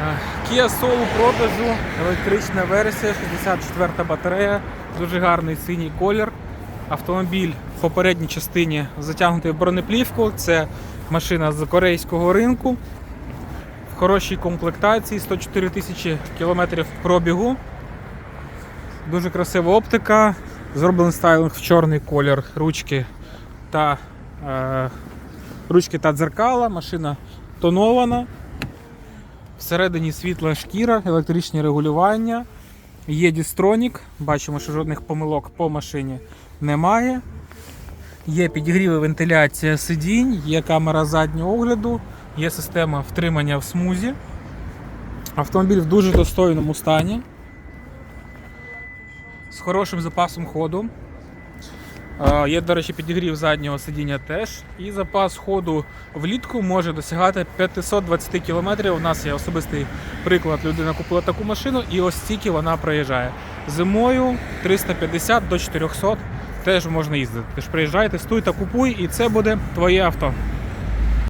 Е, Kia Soul у продажу, електрична версія, 64 батарея, дуже гарний синій колір. Автомобіль в попередній частині затягнутий в бронеплівку. Це машина з корейського ринку. В хорошій комплектації, 104 тисячі кілометрів пробігу. Дуже красива оптика. Зроблений стайлинг в чорний колір ручки та, е, ручки та дзеркала. Машина тонована. Всередині світла шкіра, електричні регулювання. Є дістронік. Бачимо, що жодних помилок по машині немає. Є підігріви вентиляція сидінь, є камера заднього огляду, є система втримання в смузі. Автомобіль в дуже достойному стані. З хорошим запасом ходу. Є, до речі, підігрів заднього сидіння теж. І запас ходу влітку може досягати 520 км. У нас є особистий приклад. Людина купила таку машину і ось стільки вона проїжджає. Зимою 350 до 400 теж можна їздити. Тож приїжджай, тестуй та купуй, і це буде твоє авто.